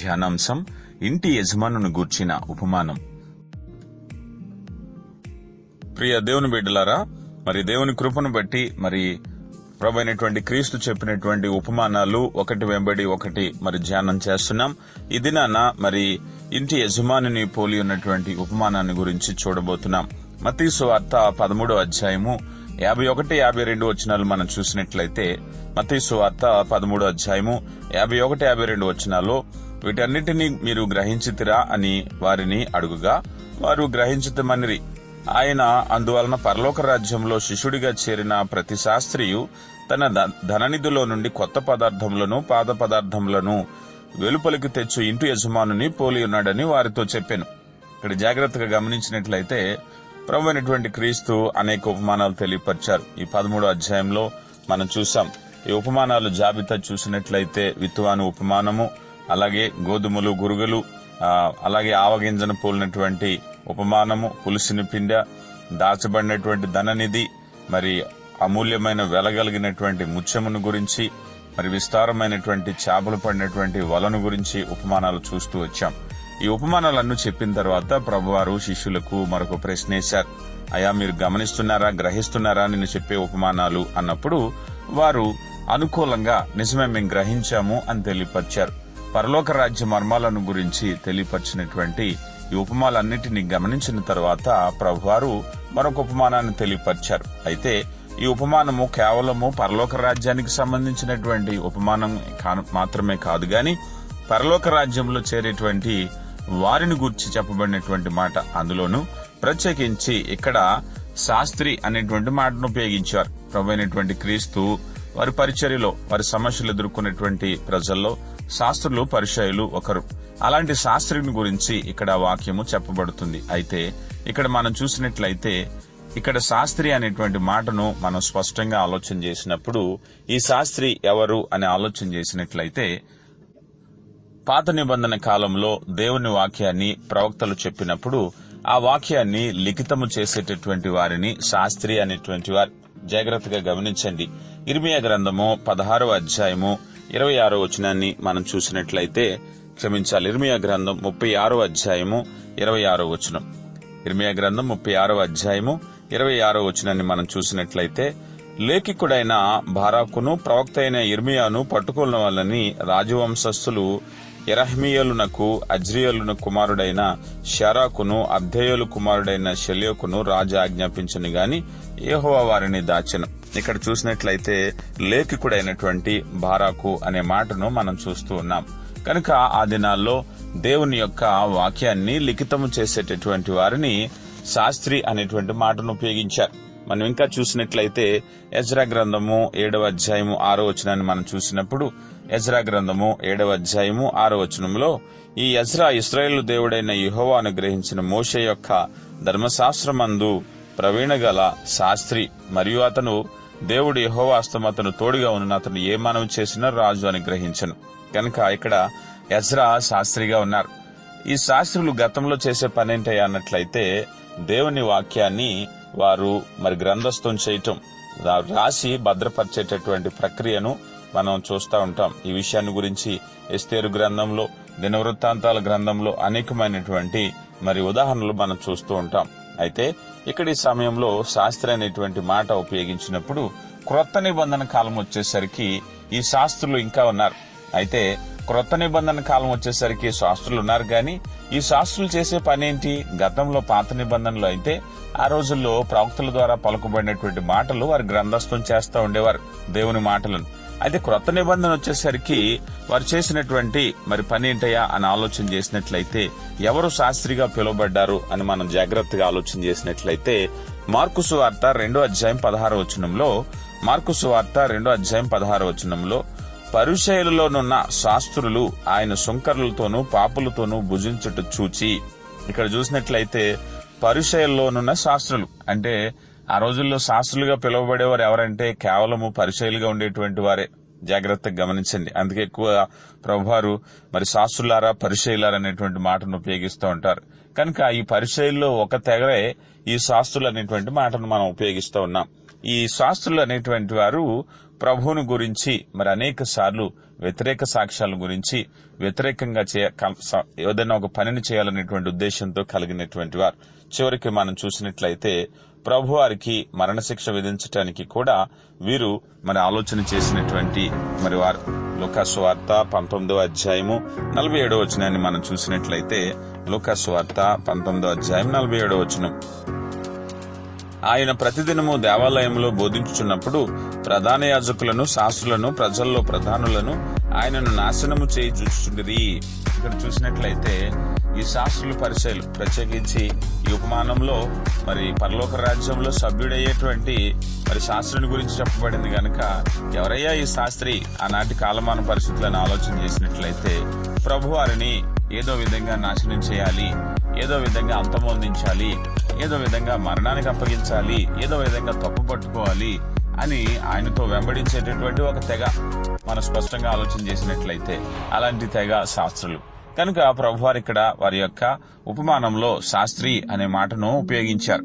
ధ్యానాంశం ఇంటి యజమానును గూర్చిన ఉపమానం. ప్రియ దేవుని బిడ్డలారా మరి దేవుని కృపను బట్టి మరి ప్రభైనటువంటి క్రీస్తు చెప్పినటువంటి ఉపమానాలు ఒకటి వెంబడి ఒకటి మరి ధ్యానం చేస్తున్నాం. ఈ దినాన మరి ఇంటి యజమానిని పోలి ఉన్నటువంటి ఉపమానాన్ని గురించి చూడబోతున్నాం. మతీసు వార్త పదమూడో అధ్యాయము యాభై ఒకటి యాభై రెండు వచనాలు మనం చూసినట్లయితే మతీసు వార్త పదమూడో అధ్యాయము యాభై ఒకటి యాభై రెండు వచనాల్లో వీటన్నిటినీ మీరు గ్రహించితిరా అని వారిని అడుగుగా వారు గ్రహించుతమనిరి ఆయన అందువలన పరలోక రాజ్యంలో శిష్యుడిగా చేరిన ప్రతి శాస్త్రియు తన ధననిధిలో నుండి కొత్త పదార్థములను పాద పదార్థములను వెలుపలికి తెచ్చు ఇంటి యజమానుని పోలి ఉన్నాడని వారితో చెప్పాను. ఇక్కడ జాగ్రత్తగా గమనించినట్లయితే ప్రభు క్రీస్తు అనేక ఉపమానాలు తెలియపరిచారు. ఈ పదమూడో అధ్యాయంలో మనం చూసాం ఈ ఉపమానాలు జాబితా చూసినట్లయితే విత్తువాను ఉపమానము అలాగే గోధుమలు గురుగులు అలాగే ఆవగింజను పోలినటువంటి ఉపమానము పులుసుని పిండ దాచబడినటువంటి ధననిధి మరి అమూల్యమైన వెలగలిగినటువంటి ముత్యమును గురించి మరి విస్తారమైనటువంటి చేపలు పడినటువంటి వలను గురించి ఉపమానాలు చూస్తూ వచ్చాం. ఈ ఉపమానాలన్నీ చెప్పిన తర్వాత ప్రభువారు శిష్యులకు మరొక ప్రశ్న వేశారు. అయా మీరు గమనిస్తున్నారా గ్రహిస్తున్నారా నేను చెప్పే ఉపమానాలు? అన్నప్పుడు వారు అనుకూలంగా నిజమే మేము గ్రహించాము అని తెలియపరిచారు. పరలోక రాజ్య మర్మాలను గురించి తెలియపరిచినటువంటి ఈ ఉపమాలన్నిటిని గమనించిన తర్వాత ప్రభువారు మరొక ఉపమానాన్ని తెలియపరిచారు. అయితే ఈ ఉపమానము కేవలము పరలోక రాజ్యానికి సంబంధించినటువంటి ఉపమానం కాను- మాత్రమే కాదు గాని పరలోక రాజ్యంలో చేరేటువంటి వారిని గుర్చి చెప్పబడినటువంటి మాట అందులోను ప్రత్యేకించి ఇక్కడ శాస్త్రి అనేటువంటి మాటను ఉపయోగించారు. ప్రభు అయినటువంటి క్రీస్తు వారి పరిచర్యలో వారి సమస్యలు ఎదుర్కొన్నటువంటి ప్రజల్లో శాస్త్రులు పరిచయులు ఒకరు. అలాంటి శాస్త్రిని గురించి ఇక్కడ వాక్యము చెప్పబడుతుంది. అయితే ఇక్కడ మనం చూసినట్లయితే ఇక్కడ శాస్త్రి అనేటువంటి మాటను మనం స్పష్టంగా ఆలోచన చేసినప్పుడు ఈ శాస్త్రి ఎవరు అని ఆలోచన చేసినట్లయితే పాత నిబంధన కాలంలో దేవుని వాక్యాన్ని ప్రవక్తలు చెప్పినప్పుడు ఆ వాక్యాన్ని లిఖితము చేసేటటువంటి వారిని శాస్త్రి అనేటువంటి వారు. జాగ్రత్తగా గమనించండి. ఇర్మియా గ్రంథము పదహారవ అధ్యాయము ఇరవై ఆరో వచనాన్ని మనం చూసినట్లయితే క్షమించాలి. ఇర్మియా గ్రంథం ముప్పై ఆరో అధ్యాయము ఇరవై ఆరో వచనం. ఇర్మియా గ్రంథం ముప్పై ఆరో అధ్యాయము ఇరవై ఆరో వచనాన్ని మనం చూసినట్లయితే లేఖికుడైన బారాకును ప్రవక్త అయిన ఇర్మియాను పట్టుకున్న వాళ్ళని రాజవంశస్థులు ఎరహ్మియలునకు అజ్రియలున కుమారుడైన షరాకును అబ్ధేయులు కుమారుడైన శల్యోకును రాజు ఆజ్ఞాపించను గాని ఏహోవా వారిని దాచెను. ఇక్కడ చూసినట్లయితే లేఖికుడైనటువంటి బారాకు అనే మాటను మనం చూస్తూ ఉన్నాం. కనుక ఆ దినాల్లో దేవుని యొక్క వాక్యాన్ని లిఖితము చేసేటటువంటి వారిని శాస్త్రి అనేటువంటి మాటను ఉపయోగించారు. మనం ఇంకా చూసినట్లయితే ఎజ్రా గ్రంథము ఏడవ అధ్యాయము ఆరో వచనాన్ని మనం చూసినప్పుడు ఎజ్రా గ్రంథము ఏడవ అధ్యాయము ఆరో వచనంలో ఈ ఎజ్రా ఇస్రాయేల్ దేవుడైన యుహోవా అనుగ్రహించిన మోషే యొక్క ధర్మశాస్త్రమందు ప్రవీణ గల శాస్త్రి మరియు అతను దేవుడు యెహోవా అతను తోడుగా ఉన్న అతను ఏ మనవి చేసినా రాజు అని గ్రహించను కనుక ఇక్కడ యజ్రా శాస్త్రిగా ఉన్నారు. ఈ శాస్త్రులు గతంలో చేసే పనేంటయ్యా అన్నట్లయితే దేవుని వాక్యాన్ని వారు మరి గ్రంథస్థం చేయటం రాసి భద్రపరిచేటటువంటి ప్రక్రియను మనం చూస్తూ ఉంటాం. ఈ విషయాన్ని గురించి ఎస్తేరు గ్రంథంలో దినవృత్తాంతాల గ్రంథంలో అనేకమైనటువంటి మరి ఉదాహరణలు మనం చూస్తూ ఉంటాం. అయితే ఇక్కడ ఈ సమయంలో శాస్త్రి అనేటువంటి మాట ఉపయోగించినప్పుడు క్రొత్త నిబంధన కాలం వచ్చేసరికి ఈ శాస్త్రులు ఇంకా ఉన్నారు. అయితే క్రొత్త నిబంధన కాలం వచ్చేసరికి శాస్త్రులు ఉన్నారు కానీ ఈ శాస్త్రులు చేసే పని ఏంటి గతంలో పాత నిబంధనలు అయితే ఆ రోజుల్లో ప్రవక్తల ద్వారా పలుకుబడినటువంటి మాటలు వారు గ్రంథస్థం చేస్తూ ఉండేవారు. దేవుని మాటలను. అయితే క్రొత్త నిబంధన వచ్చేసరికి వారు చేసినటువంటి మరి పని ఏంటయ్యా అని ఆలోచన చేసినట్లయితే ఎవరు శాస్త్రిగా పిలువబడ్డారు అని మనం జాగ్రత్తగా ఆలోచన చేసినట్లయితే మార్కుసు వార్త రెండో అధ్యాయం పదహారు వచనంలో మార్కుసు వార్త రెండో అధ్యాయం పదహారు వచనంలో పరిచయలలోనున్న శాస్త్రులు ఆయన సుంకరులతోనూ పాపులతోనూ భుజించుట చూచి ఇక్కడ చూసినట్లయితే పరిచయల్లోనున్న శాస్త్రులు అంటే ఆ రోజుల్లో శాస్త్రులుగా పిలువబడేవారు ఎవరంటే కేవలము పరిచయలుగా ఉండేటువంటి వారే. జాగ్రత్తగా గమనించండి. అందుకే ఎక్కువ ప్రభువారు మరి శాస్త్రులారా పరిచయలారా అనేటువంటి మాటను ఉపయోగిస్తూ ఉంటారు. కనుక ఈ పరిచయల్లో ఒక తెగరే ఈ శాస్త్రులు అనేటువంటి మాటను మనం ఉపయోగిస్తూ ఉన్నాం. ఈ శాస్త్రులు అనేటువంటి వారు ప్రభువుని గురించి మరి అనేక సార్లు వ్యతిరేక సాక్ష్యాల గురించి వ్యతిరేకంగా చేయ ఏదైనా ఒక పనిని చేయాలనేటువంటి ఉద్దేశంతో కలిగినటువంటి వారు. చివరికి మనం చూసినట్లయితే ప్రభు వారికి మరణశిక్ష విధించటానికి కూడా వీరు మరి ఆలోచన చేసినటువంటి మరి వారు లుకాసు వార్త పంతొమ్మిదో అధ్యాయము నలభై ఏడో వచనాన్ని మనం చూసినట్లయితే లుకాసు వార్త పంతొమ్మిదో అధ్యాయం నలభై ఏడో వచనం. ఆయన ప్రతిదినము దేవాలయంలో బోధించుచున్నప్పుడు ప్రధాన యాజకులను శాస్త్రులను ప్రజల్లో ప్రధానులను ఆయనను నాశనము చేయి చూచుచుండిరి. ఇక్కడ చూసినట్లయితే ఈ శాస్త్రులు పరిచయలు. ప్రత్యేకించి ఈ ఉపమానంలో మరి పరలోక రాజ్యంలో సభ్యుడయ్యేటువంటి మరి శాస్త్రుని గురించి చెప్పబడింది కనుక ఎవరయ్యా ఈ శాస్త్రి? ఆనాటి కాలమాన పరిస్థితులను ఆలోచన చేసినట్లయితే ప్రభు వారిని ఏదో విధంగా నాశనం చేయాలి ఏదో విధంగా అంతమొందించాలి ఏదో విధంగా మరణానికి అప్పగించాలి ఏదో విధంగా తప్పు పట్టుకోవాలి అని ఆయనతో వెంబడించేటటువంటి ఒక తెగ మనం స్పష్టంగా ఆలోచన చేసినట్లయితే అలాంటి తెగ శాస్త్రులు. కనుక ప్రభువారు ఇక్కడ వారి యొక్క ఉపమానంలో శాస్త్రి అనే మాటను ఉపయోగించారు.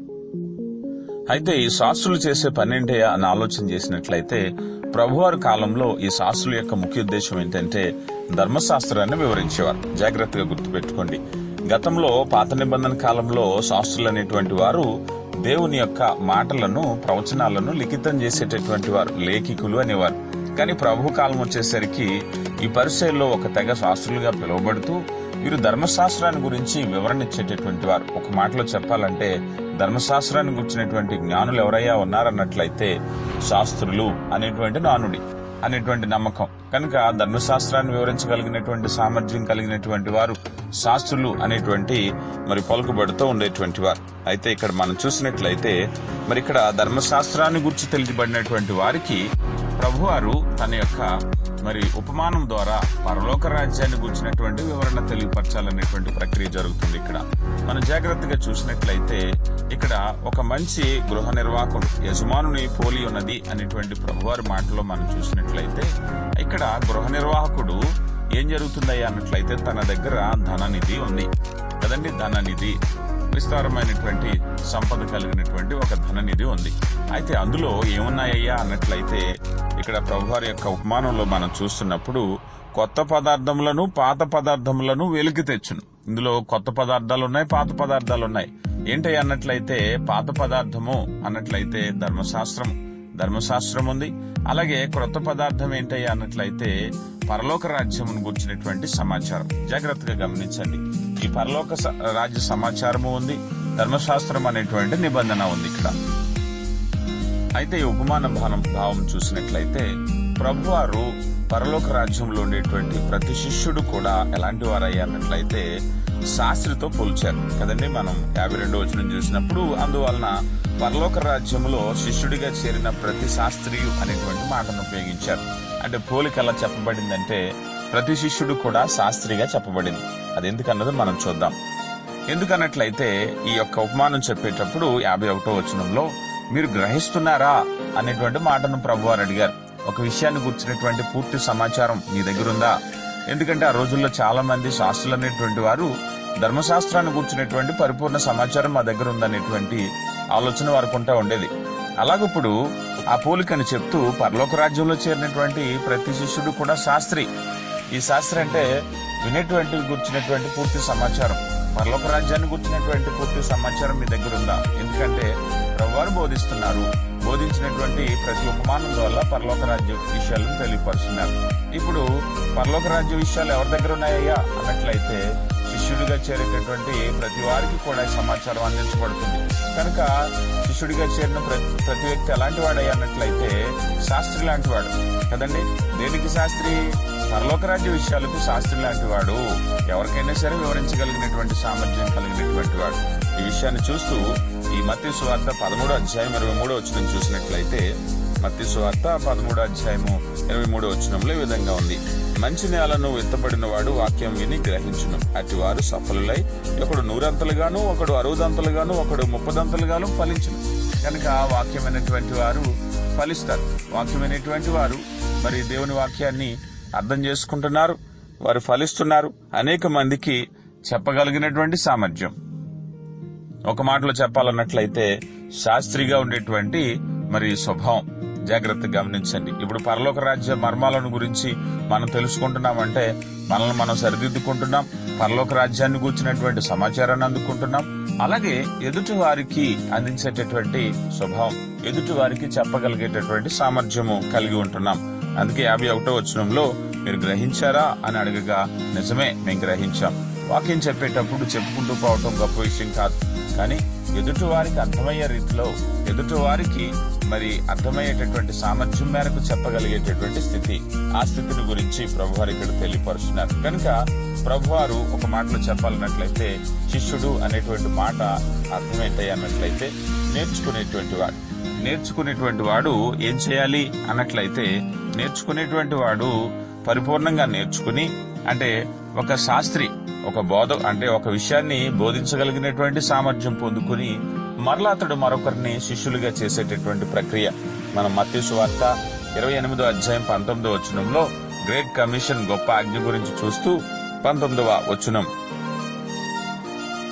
అయితే ఈ శాస్త్రులు చేసే పన్నెండే అని ఆలోచన చేసినట్లయితే ప్రభువారి కాలంలో ఈ శాస్త్రుల యొక్క ముఖ్య ఉద్దేశం ఏంటంటే ధర్మశాస్త్రాన్ని వివరించేవారు. జాగ్రత్తగా గుర్తుపెట్టుకోండి. గతంలో పాత నిబంధన కాలంలో శాస్త్రులు అనేటువంటి వారు దేవుని యొక్క మాటలను ప్రవచనాలను లిఖితం చేసేటటువంటి వారు లేఖికులు అనేవారు. కానీ ప్రభు కాలం వచ్చేసరికి ఈ పరిచయంలో ఒక తెగ శాస్త్రులుగా పిలువబడుతూ వీరు ధర్మశాస్త్రాన్ని గురించి వివరణ ఇచ్చేటటువంటి వారు. ఒక మాటలో చెప్పాలంటే ధర్మశాస్త్రాన్ని గురించినటువంటి జ్ఞానులు ఎవరయ్యా ఉన్నారన్నట్లయితే శాస్త్రులు అనేటువంటి నానుడి అనేటువంటి నమ్మకం. కనుక ధర్మశాస్త్రాన్ని వివరించగలిగినటువంటి సామర్థ్యం కలిగినటువంటి వారు శాస్త్రులు అనేటువంటి మరి పలుకుబడితో ఉండేటువంటి వారు. అయితే ఇక్కడ మనం చూసినట్లయితే మరి ఇక్కడ ధర్మశాస్త్రాన్ని గురించి తెలియబడినటువంటి వారికి ప్రభువారు తన యొక్క మరి ఉపమానం ద్వారా పరలోక రాజ్యాన్ని గురించినటువంటి వివరణ తెలియపరచాలనేటువంటి ప్రక్రియ జరుగుతుంది ఇక్కడ. మనం జాగ్రత్తగా చూసినట్లయితే ఇక్కడ ఒక మంచి గృహ నిర్వాహకుడు యజమానుని పోలి ఉన్నది అనేటువంటి ప్రభువారి మాటలో మనం చూసినట్లయితే ఇక్కడ గృహ నిర్వాహకుడు ఏం జరుగుతుందయ్యా అన్నట్లయితే తన దగ్గర ధననిధి ఉంది. కదండి? ధననిధి. విస్తారమైనటువంటి సంపద కలిగినటువంటి ఒక ధననిధి ఉంది. అయితే అందులో ఏమున్నాయ్యా అన్నట్లయితే ఇక్కడ ప్రభువారి యొక్క ఉపమానంలో మనం చూస్తున్నప్పుడు కొత్త పదార్థములను పాత పదార్థములను వెలికి తెచ్చును. ఇందులో కొత్త పదార్థాలు ఉన్నాయి పాత పదార్థాలు ఉన్నాయి ఏంటి అన్నట్లయితే పాత పదార్థము అన్నట్లయితే ధర్మశాస్త్రము. ధర్మశాస్త్రం ఉంది. అలాగే క్రొత్త పదార్థం ఏంటయ్యా అన్నట్లయితే పరలోక రాజ్యమును గుర్చినటువంటి సమాచారం. జాగ్రత్తగా గమనించండి. ఈ పరలోక స- రాజ్య సమాచారము ఉంది. ధర్మశాస్త్రం అనేటువంటి నిబంధన ఉంది ఇక్కడ. అయితే ఈ ఉపమాన భావం భావం చూసినట్లయితే ప్రభువారు పరలోక రాజ్యంలో ఉండేటువంటి ప్రతి శిష్యుడు కూడా ఎలాంటి వారయ్యారన్నట్లయితే శాస్త్రితో పోల్చారు. కదండి మనం యాభై రెండో వచ్చిన చూసినప్పుడు అందువలన పరలోక రాజ్యంలో శిష్యుడిగా చేరిన ప్రతి శాస్త్రియు అనేటువంటి మాటను ఉపయోగించారు. అంటే పోలిక ఎలా చెప్పబడిందంటే ప్రతి శిష్యుడు కూడా శాస్త్రిగా చెప్పబడింది. అది ఎందుకన్నది మనం చూద్దాం. ఎందుకన్నట్లయితే ఈ యొక్క ఉపమానం చెప్పేటప్పుడు యాభై ఒకటో వచనంలో మీరు గ్రహిస్తున్నారా? అనేటువంటి మాటను ప్రభువారు అడిగారు. ఒక విషయాన్ని గుర్చినటువంటి పూర్తి సమాచారం మీ దగ్గర ఉందా ఎందుకంటే ఆ రోజుల్లో చాలా మంది శాస్త్రులు అనేటువంటి వారు ధర్మశాస్త్రాన్ని కూర్చునేటువంటి పరిపూర్ణ సమాచారం మా దగ్గర ఉందనేటువంటి ఆలోచన వారుకుంటా ఉంటా ఉండేది. అలాగప్పుడు ఆ పోలికని చెప్తూ పరలోక రాజ్యంలో చేరినటువంటి ప్రతి శిష్యుడు కూడా శాస్త్రి. ఈ శాస్త్రం అంటే వినేటువంటి గుర్చినటువంటి పూర్తి సమాచారం. మరొక రాజ్యాన్ని గుర్చినటువంటి పూర్తి సమాచారం మీ దగ్గర ఉందా? ఎందుకంటే ప్రభువారు బోధిస్తున్నారు. బోధించినటువంటి ప్రతి ఉపమానం ద్వారా పరలోక రాజ్య విషయాలను తెలియపరుస్తున్నారు. ఇప్పుడు పరలోక రాజ్య విషయాలు ఎవరి దగ్గర ఉన్నాయా అన్నట్లయితే శిష్యుడిగా చేరేటటువంటి ప్రతి వారికి కూడా సమాచారం అందించబడుతుంది. కనుక శిష్యుడిగా చేరిన ప్రతి ప్రతి వ్యక్తి ఎలాంటి వాడు అన్నట్లయితే శాస్త్రి లాంటి వాడు. కదండి? దేనికి శాస్త్రి? పరలోకరాజ్య విషయాలకు శాస్త్రి లాంటి వాడు. ఎవరికైనా సరే వివరించగలిగినటువంటి సామర్థ్యం కలిగినటువంటి వాడు. ఈ విషయాన్ని చూస్తూ ఈ మత్తి సువార్త పదమూడు అధ్యాయం ఇరవై మూడో వచ్చిన చూసినట్లయితే మత్తి సువార్త పదమూడు అధ్యాయము ఇరవై మూడో వచ్చినంలో ఈ విధంగా ఉంది. మంచి నేలను విత్తబడిన వాడు వాక్యం విని గ్రహించును. అటు వారు సఫలులై ఒకడు నూరంతలుగాను ఒకడు అరువుదంతలుగాను ఒకడు ముప్పదంతలుగాను ఫలించును. కనుక వాక్యమైనటువంటి వారు ఫలిస్తారు. వాక్యమైనటువంటి వారు మరి దేవుని వాక్యాన్ని అర్థం చేసుకుంటున్నారు వారు ఫలిస్తున్నారు. అనేక మందికి చెప్పగలిగినటువంటి సామర్థ్యం. ఒక మాటలో చెప్పాలన్నట్లయితే శాస్త్రిగా ఉండేటువంటి మరి స్వభావం. జాగ్రత్తగా గమనించండి. ఇప్పుడు పరలోక రాజ్య మర్మాలను గురించి మనం తెలుసుకుంటున్నామంటే మనల్ని మనం సరిదిద్దుకుంటున్నాం పరలోక రాజ్యాన్ని కూర్చున్నటువంటి సమాచారాన్ని అందుకుంటున్నాం. అలాగే ఎదుటి వారికి అందించేటటువంటి స్వభావం ఎదుటి వారికి చెప్పగలిగేటటువంటి సామర్థ్యము కలిగి ఉంటున్నాం. అందుకే యాభై ఒకటో వచనంలో మీరు గ్రహించారా? అని అడగగా నిజమే మేము గ్రహించాం. వాక్యం చెప్పేటప్పుడు చెప్పుకుంటూ పోవటం గొప్ప విషయం కాదు. కానీ ఎదుటివారికి అర్థమయ్యే రీతిలో ఎదుటివారికి మరి అర్థమయ్యేటటువంటి సామర్థ్యం మేరకు చెప్పగలిగేటటువంటి స్థితి. ఆ స్థితిని గురించి ప్రభువారు ఇక్కడ తెలియపరుస్తున్నారు. కనుక ప్రభువారు ఒక మాటలో చెప్పాలన్నట్లయితే శిష్యుడు అనేటువంటి మాట అర్థం అన్నట్లయితే నేర్చుకునేటువంటి వాడు. నేర్చుకునేటువంటి వాడు ఏం చేయాలి అన్నట్లయితే నేర్చుకునేటువంటి వాడు పరిపూర్ణంగా నేర్చుకుని అంటే ఒక శాస్త్రి ఒక బోధ అంటే ఒక విషయాన్ని బోధించగలిగినటువంటి సామర్థ్యం పొందుకుని మరలా అతడు మరొకరిని శిష్యులుగా చేసేటటువంటి ప్రక్రియ. మనం మత్స్సు వార్త ఇరవై ఎనిమిదో అధ్యాయం పంతొమ్మిదో వచనంలో గ్రేట్ కమిషన్ గొప్ప ఆజ్ఞ గురించి చూస్తూ పంతొమ్మిదవ వచనం.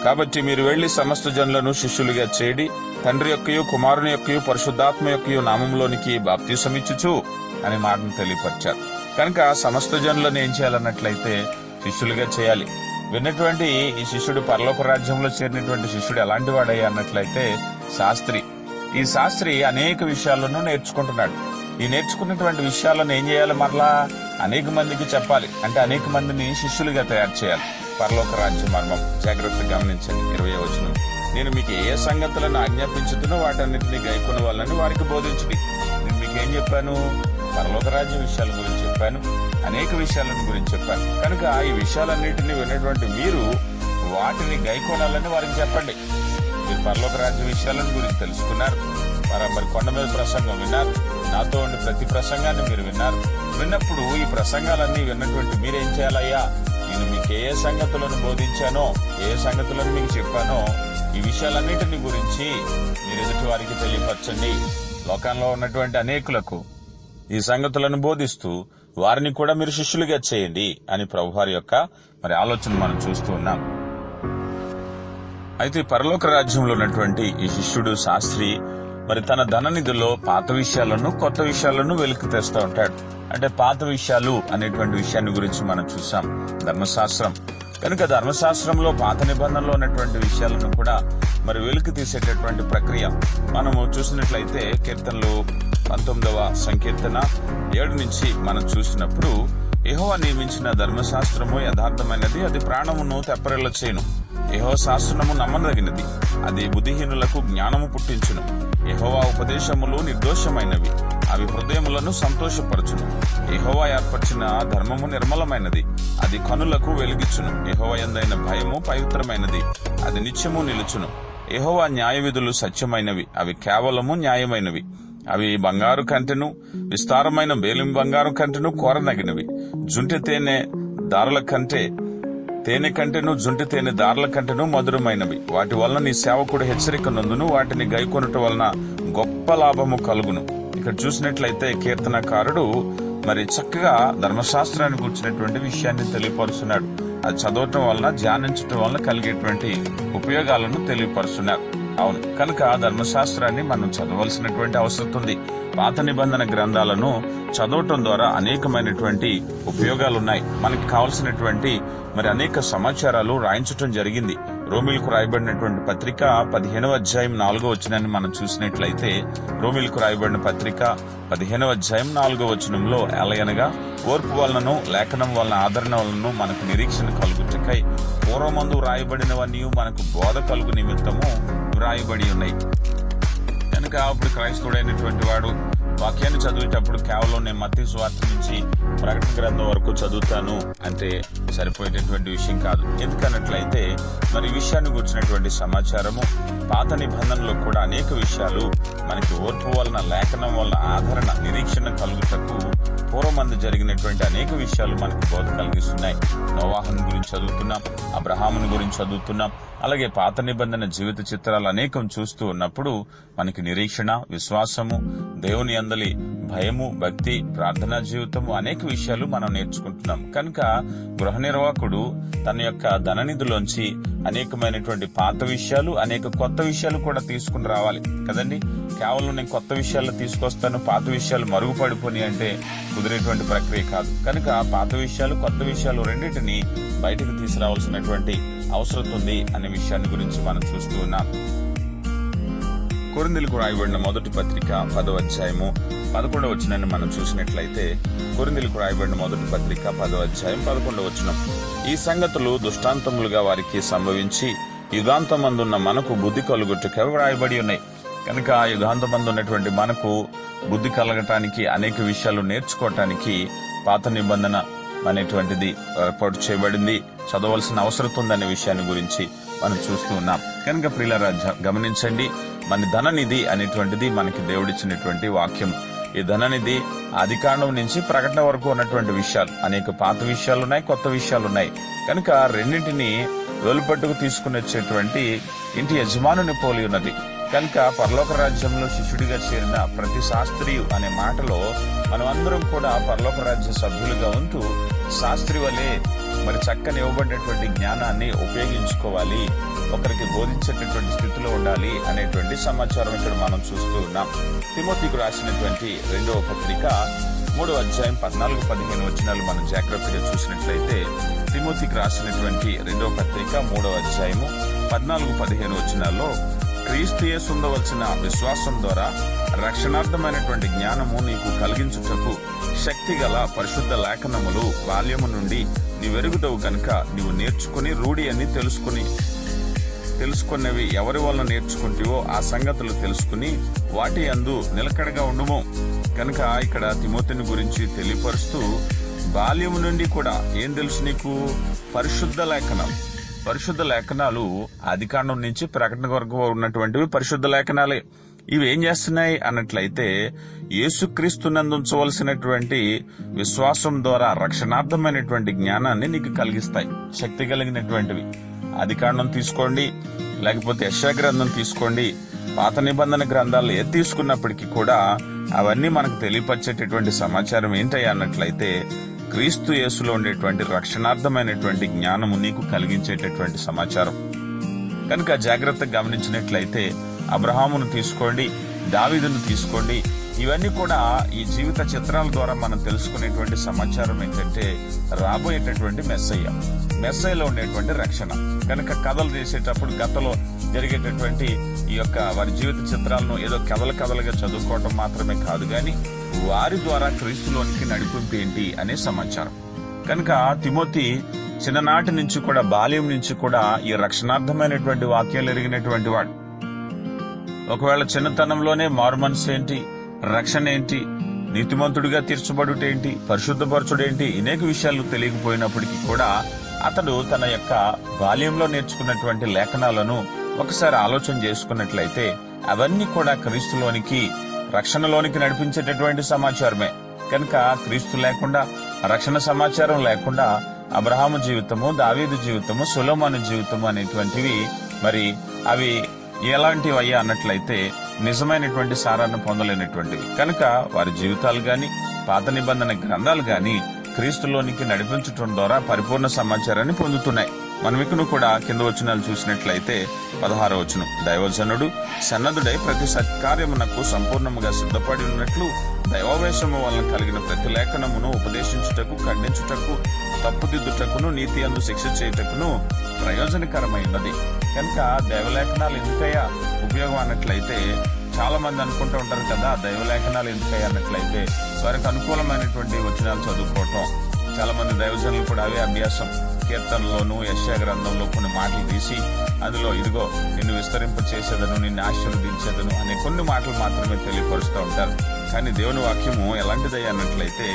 కాబట్టి మీరు వెళ్ళి సమస్త జనులను శిష్యులుగా చేడి తండ్రి యొక్కయు కుమారుని యొక్కయు పరిశుద్ధాత్మ యొక్కయు నామంలోనికి బాప్తీసమిచ్చుచు అనే మాటను తెలియపరిచారు. కనుక సమస్త జనులను ఏం చేయాలన్నట్లయితే శిష్యులుగా చేయాలి. విన్నటువంటి ఈ శిష్యుడు పరలోక రాజ్యంలో చేరినటువంటి శిష్యుడు ఎలాంటి వాడయ్యా అన్నట్లయితే శాస్త్రి. ఈ శాస్త్రి అనేక విషయాలను నేర్చుకుంటున్నాడు. ఈ నేర్చుకున్నటువంటి విషయాలను ఏం చేయాలి మరలా? అనేక మందికి చెప్పాలి. అంటే అనేక మందిని శిష్యులుగా తయారు చేయాలి. పరలోక రాజ్య మర్మం. జాగ్రత్తగా గమనించండి. ఇరవై వచనం. నేను మీకు ఏ సంగతులను ఆజ్ఞాపించుతున్నో వాటన్నిటిని గైకొని వాళ్ళని వారికి బోధించుడి. నేను మీకు ఏం చెప్పాను? పరలోక రాజ్య విషయాల గురించి చెప్పాను. అనేక విషయాలను గురించి చెప్పారు. కనుక ఈ విషయాలన్నింటినీ విన్నటువంటి మీరు వాటిని గైకొనాలని వారికి చెప్పండి. మీరు పరలోక రాజ్య విషయాలను గురించి తెలుసుకున్నారు. మరి మరి కొండ మీద ప్రసంగం విన్నారు. నాతో ఉండి ప్రతి ప్రసంగాన్ని మీరు విన్నారు. విన్నప్పుడు ఈ ప్రసంగాలన్నీ విన్నటువంటి మీరేం చేయాలయ్యా? నేను మీకు ఏ ఏ సంగతులను బోధించానో ఏ ఏ సంగతులను మీకు చెప్పానో ఈ విషయాలన్నిటిని గురించి మీరు ఎదుటి వారికి తెలియపరచండి. లోకంలో ఉన్నటువంటి అనేకులకు ఈ సంగతులను బోధిస్తూ వారిని కూడా మీరు శిష్యులుగా చేయండి అని ప్రభువారి యొక్క మరి ఆలోచన మనం చూస్తూ ఉన్నాం. అయితే పరలోక రాజ్యంలో ఉన్నటువంటి ఈ శిష్యుడు శాస్త్రి మరి తన ధననిధిలో పాత విషయాలను కొత్త విషయాలను వెలికి తెస్తూ ఉంటాడు. అంటే పాత విషయాలు అనేటువంటి విషయాన్ని గురించి మనం చూసాం. ధర్మశాస్త్రం. కనుక ధర్మశాస్త్రంలో పాత నిబంధనలో ఉన్నటువంటి విషయాలను కూడా మరి వెలికి తీసేటటువంటి ప్రక్రియ. మనము చూసినట్లయితే కీర్తనలు పంతొమ్మిదవ సంకీర్తన. ఏడు నుంచి మనం చూసినప్పుడు యెహోవా నియమించిన ధర్మశాస్త్రము యథార్థమైనది అది ప్రాణమును తెప్పరెల్ల చేయును. యహో శాస్త్రము నమ్మదగినది అది బుద్ధిహీనులకు జ్ఞానము పుట్టించును. యహోవా ఉపదేశములు నిర్దోషమైనవి అవి హృదయములను సంతోషపరచును. యహోవా ఏర్పరిచిన ధర్మము నిర్మలమైనది అది కనులకు వెలిగించును యహోవా ఎందైన భయము పవిత్రమైనది అది నిత్యము నిలుచును. యహోవా న్యాయ విధులు సత్యమైనవి అవి కేవలము న్యాయమైనవి. అవి బంగారు కంటెను విస్తారమైన బేలిం బంగారు కంటెను కోరనగినవి. జుంటి తేనె దారుల కంటే తేనె కంటెను జుంటి తేనె దారుల కంటెను మధురమైనవి. వాటి వలన నీ సేవకుడు హెచ్చరిక నందును వాటిని గైకొనటం వలన గొప్ప లాభము కలుగును. ఇక్కడ చూసినట్లయితే కీర్తనకారుడు మరి చక్కగా ధర్మశాస్త్రాన్ని కూర్చున్నటువంటి విషయాన్ని తెలియపరుస్తున్నాడు. అది చదవటం వలన ధ్యానించటం వలన కలిగేటువంటి ఉపయోగాలను తెలియపరుస్తున్నారు అవును. కనుక ధర్మశాస్త్రాన్ని మనం చదవలసినటువంటి అవసరం ఉంది. పాత నిబంధన గ్రంథాలను చదవటం ద్వారా అనేకమైనటువంటి ఉపయోగాలు ఉన్నాయి మనకి కావలసినటువంటి మరి అనేక సమాచారాలు రాయించటం జరిగింది. రోమిల్కు రాయబడినటువంటి పత్రిక పదిహేనవ అధ్యాయం నాలుగో వచనాన్ని మనం చూసినట్లయితే రోమిల్కు రాయబడిన పత్రిక పదిహేనవ అధ్యాయం నాలుగో వచనంలో ఎలయనగా ఓర్పు వలనను లేఖనం వలన ఆదరణ వలన మనకు నిరీక్షణ కలుగుటకై పూర్వమందు రాయబడినవన్నీ మనకు బోధ కలుగు నిమిత్తము వ్రాయబడి ఉన్నాయి. కనుక అప్పుడు క్రైస్తవుడైనటువంటి వాడు వాక్యాన్ని చదివేటప్పుడు కేవలం నేను మత్తి స్వార్థ నుంచి ప్రకటన గ్రంథం వరకు చదువుతాను అంటే సరిపోయేటటువంటి విషయం కాదు. ఎందుకన్నట్లయితే మరి విషయాన్ని గుర్చినటువంటి సమాచారము పాత నిబంధనలో కూడా అనేక విషయాలు మనకి ఓర్పు వలన లేఖనం వలన ఆదరణ నిరీక్షణ కలుగుటకు పూర్వమందు జరిగినటువంటి అనేక విషయాలు మనకు బోధ కలిగిస్తున్నాయి. నోవాహన్ గురించి చదువుతున్నాం అబ్రహామును గురించి చదువుతున్నాం అలాగే పాత నిబంధన జీవిత చిత్రాలు అనేకం చూస్తూ ఉన్నప్పుడు మనకి నిరీక్షణ విశ్వాసము దేవుని అందలి భయము భక్తి ప్రార్థనా జీవితము అనేక విషయాలు మనం నేర్చుకుంటున్నాం. కనుక గృహ నిర్వాహకుడు తన యొక్క ధననిధిలోంచి అనేకమైనటువంటి పాత విషయాలు అనేక కొత్త విషయాలు కూడా తీసుకుని రావాలి. కదండి? కేవలం నేను కొత్త విషయాలు తీసుకొస్తాను పాత విషయాలు మరుగుపడిపోని అంటే కుదిరేటువంటి ప్రక్రియ కాదు. కనుక పాత విషయాలు కొత్త విషయాలు రెండింటిని బయటకు తీసుకురావాల్సినటువంటి అవసరం ఉంది అనే విషయాన్ని గురించి మనం చూస్తూ ఉన్నాం. కొరిందులకు రాయబడిన మొదటి పత్రిక పదో అధ్యాయము పదకొండవ వచనాన్ని మనం చూసినట్లయితే కొరిందులకు రాయబడిన మొదటి పత్రిక పదో అధ్యాయం పదకొండవ వచనం. ఈ సంగతులు దుష్టాంతములుగా వారికి సంభవించి యుగాంతమందున్న మనకు బుద్ధి కలుగుటకు వ్రాయబడి ఉన్నాయి? కనుక యుగాంతమందు ఉన్నటువంటి మనకు బుద్ధి కలగటానికి అనేక విషయాలు నేర్చుకోవటానికి పాత నిబంధన అనేటువంటిది ఏర్పాటు చేయబడింది. చదవలసిన అవసరం ఉందనే విషయాన్ని గురించి మనం చూస్తూ ఉన్నాం. కనుక ప్రియుల గమనించండి. మన ధననిధి అనేటువంటిది మనకి దేవుడిచ్చినటువంటి వాక్యం. ఈ ధననిధి అధికారం నుంచి ప్రకటన వరకు ఉన్నటువంటి విషయాలు. అనేక పాత విషయాలు ఉన్నాయి కొత్త విషయాలు ఉన్నాయి కనుక రెండింటిని వెలుపట్టుకు తీసుకుని వచ్చేటువంటి ఇంటి యజమానుని పోలి ఉన్నది. కనుక పరలోక రాజ్యంలో శిష్యుడిగా చేరిన ప్రతి శాస్త్రియు అనే మాటలో మనం అందరం కూడా పరలోక రాజ్య సభ్యులుగా ఉంటూ శాస్త్రి వలె మరి చక్కని ఇవ్వబడినటువంటి జ్ఞానాన్ని ఉపయోగించుకోవాలి ఒకరికి బోధించేటటువంటి స్థితిలో ఉండాలి అనేటువంటి సమాచారం ఇక్కడ మనం చూస్తూ ఉన్నాం. తిమోతికు రాసినటువంటి రెండవ పత్రిక మూడవ అధ్యాయం పద్నాలుగు పదిహేను వచనాలు మనం జాగ్రత్తగా చూసినట్లయితే తిమోతికి రాసినటువంటి రెండవ పత్రిక మూడవ అధ్యాయము పద్నాలుగు పదిహేను వచనాల్లో క్రీస్తు యేసు ఉండవలసిన విశ్వాసం ద్వారా రక్షణార్థమైనటువంటి జ్ఞానము నీకు కలిగించుటకు శక్తి గల పరిశుద్ధ లేఖనములు బాల్యము నుండి నీవెరుగుటవు కనుక నీవు నేర్చుకుని రూఢి అని తెలుసుకుని తెలుసుకున్నవి ఎవరి వలన నేర్చుకుంటేవో ఆ సంగతులు తెలుసుకుని వాటి అందు నిలకడగా ఉండము. కనుక ఇక్కడ తిమోతిని గురించి తెలియపరుస్తూ బాల్యం నుండి కూడా ఏం తెలుసు నీకు? పరిశుద్ధ లేఖనం పరిశుద్ధ లేఖనాలు అధికారం నుంచి ప్రకటన వరకు ఉన్నటువంటివి పరిశుద్ధ లేఖనాలే. ఇవి ఏం చేస్తున్నాయి అన్నట్లయితే యేసుక్రీస్తునందు ఉంచవలసినటువంటి విశ్వాసం ద్వారా రక్షణార్థమైనటువంటి జ్ఞానాన్ని నీకు కలిగిస్తాయి. శక్తి కలిగినటువంటివి. అధికారణం తీసుకోండి. లేకపోతే యశా గ్రంథం తీసుకోండి. పాత నిబంధన గ్రంథాలు ఏది తీసుకున్నప్పటికీ కూడా అవన్నీ మనకు తెలియపరిచేటటువంటి సమాచారం ఏంటయ్యా అన్నట్లయితే క్రీస్తు యేసులో ఉండేటువంటి రక్షణార్థమైనటువంటి జ్ఞానము నీకు కలిగించేటటువంటి సమాచారం. కనుక జాగ్రత్తగా గమనించినట్లయితే అబ్రహామును తీసుకోండి దావిదును తీసుకోండి. ఇవన్నీ కూడా ఈ జీవిత చిత్రాల ద్వారా మనం తెలుసుకునేటువంటి సమాచారం ఏంటంటే రాబోయేటటువంటి మెస్సయ్య మెస్సయ్యలో ఉండేటువంటి రక్షణ. కనుక కథలు చేసేటప్పుడు గతలో జరిగేటటువంటి ఈ యొక్క వారి జీవిత చిత్రాలను ఏదో కథలు కథలుగా చదువుకోవటం మాత్రమే కాదు కానీ వారి ద్వారా క్రీస్తులోనికి నడిపింపు ఏంటి అనే సమాచారం. కనుక తిమోతి చిన్ననాటి నుంచి కూడా బాల్యం నుంచి కూడా ఈ రక్షణార్థమైనటువంటి వాక్యాలు ఎరిగినటువంటి వాడు. ఒకవేళ చిన్నతనంలోనే మార్మన్స్ ఏంటి? రక్షణ ఏంటి? నీతిమంతుడిగా తీర్చబడుటేంటి? పరిశుద్ధపరచుడేంటి? అనేక విషయాలు తెలియకపోయినప్పటికీ కూడా అతడు తన యొక్క బాల్యంలో నేర్చుకున్నటువంటి లేఖనాలను ఒకసారి ఆలోచన చేసుకున్నట్లయితే అవన్నీ కూడా క్రీస్తులోనికి రక్షణలోనికి నడిపించేటటువంటి సమాచారమే. కనుక క్రీస్తు లేకుండా రక్షణ సమాచారం లేకుండా అబ్రహాము జీవితము దావీదు జీవితము సులోమాను జీవితము అనేటువంటివి మరి అవి ఎలాంటివి అయ్యా అన్నట్లయితే నిజమైనటువంటి సారాన్ని పొందలేనటువంటివి. కనుక వారి జీవితాలు గాని పాత నిబంధన గ్రంథాలు గాని క్రీస్తులోనికి నడిపించటం ద్వారా పరిపూర్ణ సమాచారాన్ని పొందుతున్నాయి. మనమికును కూడా కింద వచనాలు చూసినట్లయితే పదహారో వచనం. దైవజనుడు సన్నదుడై ప్రతి సత్కార్యమునకు సంపూర్ణముగా సిద్ధపడి ఉన్నట్లు దైవావేశము వలన కలిగిన ప్రతి లేఖనమును ఉపదేశించుటకు ఖండించుటకు తప్పుదిద్దుటకును నీతి అందు శిక్ష చేయుటకును ప్రయోజనకరమైనది. కనుక దైవలేఖనాలు ఎందుకయ్యా ఉపయోగం అన్నట్లయితే చాలా మంది అనుకుంటూ ఉంటారు కదా దైవలేఖనాలు ఎందుకయ్యా అన్నట్లయితే వారికి అనుకూలమైనటువంటి వచనాలు చదువుకోవటం. చాలా మంది దైవజనులు కూడా అవే అభ్యాసం. కీర్తనలోను యశా గ్రంథంలో కొన్ని మాటలు తీసి అందులో ఇదిగో నిన్ను విస్తరింప చేసేదను నిన్ను ఆశీర్వదించేదను అనే కొన్ని మాటలు మాత్రమే తెలియపరుస్తూ ఉంటారు. కానీ దేవుని వాక్యము ఎలాంటిదై అన్నట్లయితే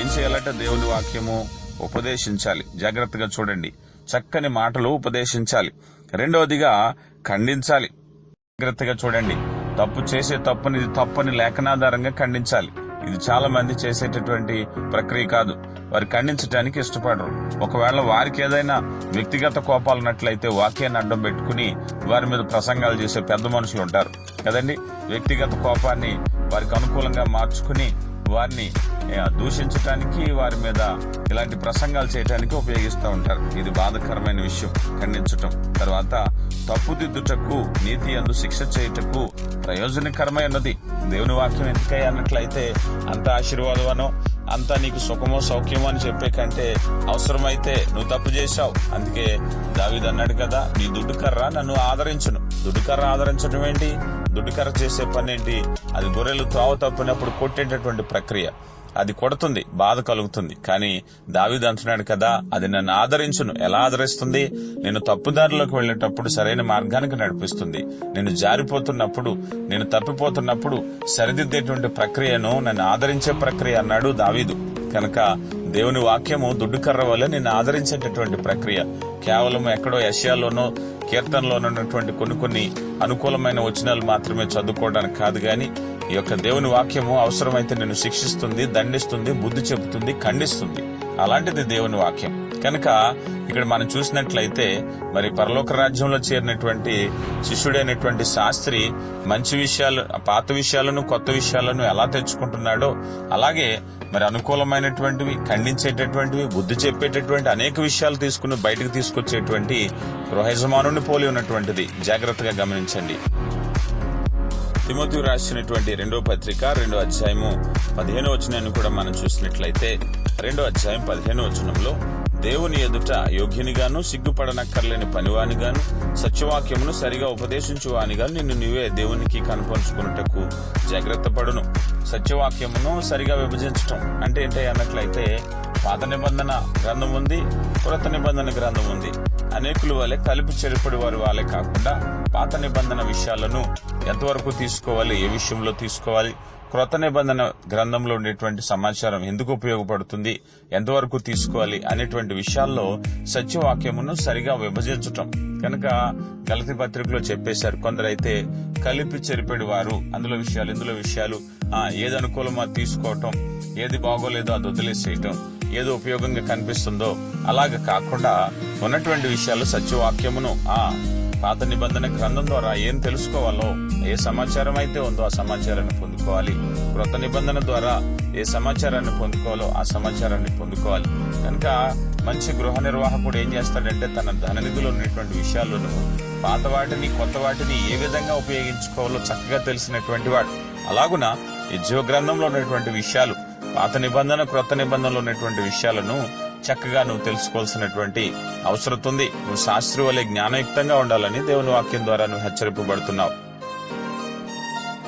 ఏం చేయాలంటే దేవుని వాక్యము? ఉపదేశించాలి. జాగ్రత్తగా చూడండి. చక్కని మాటలు ఉపదేశించాలి. రెండవదిగా ఖండించాలి. జాగ్రత్తగా చూడండి. తప్పు చేసే తప్పుని తప్పని లేఖనాధారంగా ఖండించాలి. ఇది చాలా మంది చేసేటటువంటి ప్రక్రియ కాదు. వారు ఖండించడానికి ఇష్టపడరు. ఒకవేళ వారికి ఏదైనా వ్యక్తిగత కోపాలు ఉన్నట్లయితే వాక్యాన్ని అడ్డం పెట్టుకుని వారి మీద ప్రసంగాలు చేసే పెద్ద మనుషులు ఉంటారు. కదండి? వ్యక్తిగత కోపాన్ని వారికి అనుకూలంగా మార్చుకుని వారిని దూషించటానికి వారి మీద ఇలాంటి ప్రసంగాలు చేయడానికి ఉపయోగిస్తూ ఉంటారు. ఇది బాధకరమైన విషయం ఖండించటం. తర్వాత తప్పుదిద్దుటకు నీతి అందు శిక్ష చేయుటకు ప్రయోజనకరమైనది. దేవుని వాక్యం ఎందుకై అన్నట్లయితే అంత ఆశీర్వాదమనో అంతా నీకు సుఖమో సౌఖ్యమో అని చెప్పే కంటే అవసరమైతే నువ్వు తప్పు చేశావు. అందుకే దావిద్ అన్నాడు కదా నీ దుడ్డు కర్ర నన్ను ఆదరించును. దుడ్డు కర్ర ఆదరించడం ఏంటి? దుడ్డు కర్ర చేసే పని ఏంటి? అది గొర్రెలు త్రావ తప్పినప్పుడు కొట్టేటటువంటి ప్రక్రియ. అది కొడుతుంది బాధ కలుగుతుంది. కానీ దావిది అంటున్నాడు కదా అది నన్ను ఆదరించును. ఎలా ఆదరిస్తుంది? నేను తప్పుదారిలోకి వెళ్ళేటప్పుడు సరైన మార్గానికి నడిపిస్తుంది. నేను జారిపోతున్నప్పుడు నేను తప్పిపోతున్నప్పుడు సరిదిద్దేటువంటి ప్రక్రియను నన్ను ఆదరించే ప్రక్రియ అన్నాడు దావీదు. కనుక దేవుని వాక్యము దుడ్డు కర్ర వల్ల నిన్ను ఆదరించేటటువంటి ప్రక్రియ. కేవలం ఎక్కడో యశాల్లోనో కీర్తనలోనున్నటువంటి కొన్ని కొన్ని అనుకూలమైన వచనాలు మాత్రమే చదువుకోవడానికి కాదు కానీ ఈ యొక్క దేవుని వాక్యము అవసరమైతే నిన్ను శిక్షిస్తుంది దండిస్తుంది బుద్ధి చెబుతుంది ఖండిస్తుంది. అలాంటిది దేవుని వాక్యం. కనుక ఇక్కడ మనం చూసినట్లయితే మరి పరలోక రాజ్యంలో చేరినటువంటి శిష్యుడైనటువంటి శాస్త్రి మంచి విషయాలు పాత విషయాలను కొత్త విషయాలను ఎలా తెచ్చుకుంటున్నాడో అలాగే మరి అనుకూలమైనటువంటివి ఖండించేటటువంటివి బుద్ధి చెప్పేటటువంటి అనేక విషయాలు తీసుకుని బయటకు తీసుకొచ్చేటువంటి గృహయజమానుని పోలి ఉన్నటువంటిది. జాగ్రత్తగా గమనించండి. తిమోతి రాసినటువంటి రెండో పత్రిక రెండో అధ్యాయము పదిహేను వచనాన్ని కూడా మనం చూసినట్లయితే రెండో అధ్యాయం పదిహేను వచనంలో దేవుని ఎదుట యోగ్యునిగాను సిగ్గుపడనక్కర్లేని పనివానిగాను సత్యవాక్యమును సరిగా ఉపదేశించువానిగాను నిన్ను నీవే దేవునికి కనపరుచుకున్నటకు జాగ్రత్త పడును. సత్యవాక్యమును సరిగా విభజించటం అంటే ఏంటి అన్నట్లయితే పాత నిబంధన గ్రంథం ఉంది కొత్త నిబంధన గ్రంథం ఉంది. అనేకుల వలె కలిపి చెరుపడి వారి వాళ్ళే కాకుండా పాత నిబంధన విషయాలను ఎంతవరకు తీసుకోవాలి ఏ విషయంలో తీసుకోవాలి క్రొత్త నిబంధన గ్రంథంలో ఉండేటువంటి సమాచారం ఎందుకు ఉపయోగపడుతుంది ఎంతవరకు తీసుకోవాలి అనేటువంటి విషయాల్లో సత్యవాక్యమును సరిగా విభజించటం. కనుక గలతి పత్రికలో చెప్పేశారు కొందరైతే కలిపి చెరిపెడి వారు అందులో విషయాలు ఇందులో విషయాలు ఏది అనుకూలమో తీసుకోవటం ఏది బాగోలేదో అది వదిలేసేయటం. ఏదో ఉపయోగంగా కనిపిస్తుందో అలాగ కాకుండా ఉన్నటువంటి విషయాలు సత్యవాక్యమును ఆ పాత నిబంధన గ్రంథం ద్వారా ఏం తెలుసుకోవాలో ఏ సమాచారం అయితే ఉందో ఆ సమాచారాన్ని పొందుకోవాలి. క్రొత్త నిబంధన ద్వారా ఏ సమాచారాన్ని పొందుకోవాలో ఆ సమాచారాన్ని పొందుకోవాలి. కనుక మంచి గృహ నిర్వాహకుడు ఏం చేస్తాడంటే తన ధననిధిలో ఉన్నటువంటి విషయాలను పాత వాటిని కొత్త వాటిని ఏ విధంగా ఉపయోగించుకోవాలో చక్కగా తెలిసినటువంటి వాడు. అలాగున ఈ గ్రంథంలో ఉన్నటువంటి విషయాలు పాత నిబంధన క్రొత్త నిబంధనలో ఉన్నటువంటి విషయాలను చక్కగా నువ్వు తెలుసుకోవాల్సినటువంటి అవసరం ఉంది. నువ్వు శాస్త్రి వలె జ్ఞానయుక్తంగా ఉండాలని దేవుని వాక్యం ద్వారా నువ్వు హెచ్చరింపబడుతున్నావు.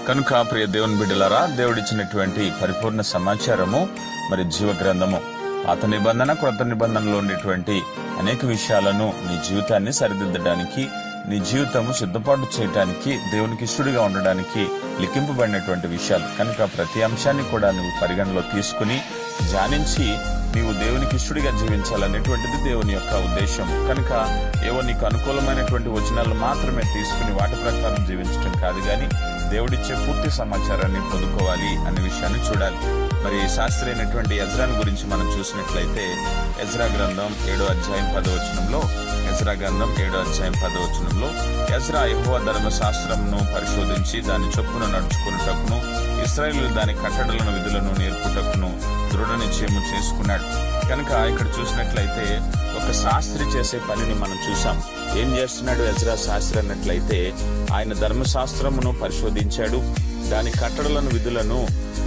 కనుక ప్రియ దేవుని బిడ్డలారా దేవుడిచ్చినటువంటి పరిపూర్ణ సమాచారము మరి జీవ గ్రంథము పాత నిబంధన క్రొత్త నిబంధనలో ఉండేటువంటి అనేక విషయాలను నీ జీవితాన్ని సరిదిద్దడానికి నీ జీవితము సిద్ధపాటు చేయడానికి దేవునికి ఇష్టడిగా ఉండడానికి లిఖింపబడినటువంటి విషయాలు. కనుక ప్రతి అంశాన్ని కూడా నువ్వు పరిగణలో తీసుకుని ధ్యానించి నీవు దేవునికి ఇష్టడిగా జీవించాలనేటువంటిది దేవుని యొక్క ఉద్దేశం. కనుక ఏవో నీకు అనుకూలమైనటువంటి వచనాలు మాత్రమే తీసుకుని వాటి ప్రకారం జీవించడం కాదు కానీ దేవుడిచ్చే పూర్తి సమాచారాన్ని పొందుకోవాలి అనే విషయాన్ని చూడాలి. మరి శాస్త్రి యజ్రాన్ గురించి మనం చూసినట్లయితే యజ్రా గ్రంథం ఏడో అధ్యాయం పదవచనంలో యజ్రా గ్రంథం ఏడో అధ్యాయం పదవచనంలో యజ్రా యహోవ ధర్మశాస్త్రంను పరిశోధించి దాని చొప్పున నడుచుకున్నటకును ఇస్రాయేలు దాని కట్టడలను విధులను నేర్పుటకును దృఢ నిశ్చయము చేసుకున్నాడు. కనుక ఇక్కడ చూసినట్లయితే ఒక శాస్త్రి చేసే పనిని మనం చూసాం. ఏం చేస్తున్నాడు ఎజ్రా శాస్త్రి అన్నట్లయితే ఆయన ధర్మశాస్త్రమును పరిశోధించాడు దాని కట్టడలను విధులను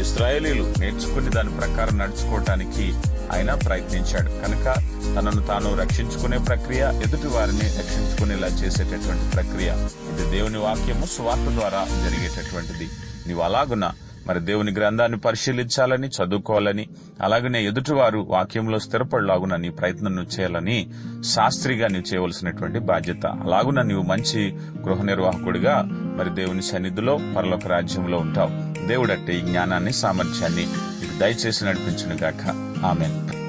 ఇస్రాయేలీలు నేర్చుకుని దాని ప్రకారం నడుచుకోవటానికి ఆయన ప్రయత్నించాడు. కనుక తనను తాను రక్షించుకునే ప్రక్రియ ఎదుటి వారిని రక్షించుకునేలా చేసేటటువంటి ప్రక్రియ. ఇది దేవుని వాక్యము స్వార్థ ద్వారా జరిగేటటువంటిది. నీవు అలాగున? మరి దేవుని గ్రంథాన్ని పరిశీలించాలని చదువుకోవాలని అలాగనే ఎదుటివారు వాక్యంలో స్థిరపడలాగున నీ ప్రయత్నం నువ్వు చేయాలని శాస్త్రిగా నీవు చేయవలసినటువంటి బాధ్యత. అలాగున నీవు మంచి గృహ నిర్వాహకుడిగా మరి దేవుని సన్నిధిలో పరలోక రాజ్యంలో ఉంటావు. దేవుడట్టే ఈ జ్ఞానాన్ని సామర్థ్యాన్ని దయచేసి నడిపించును గాక ఆమెన్.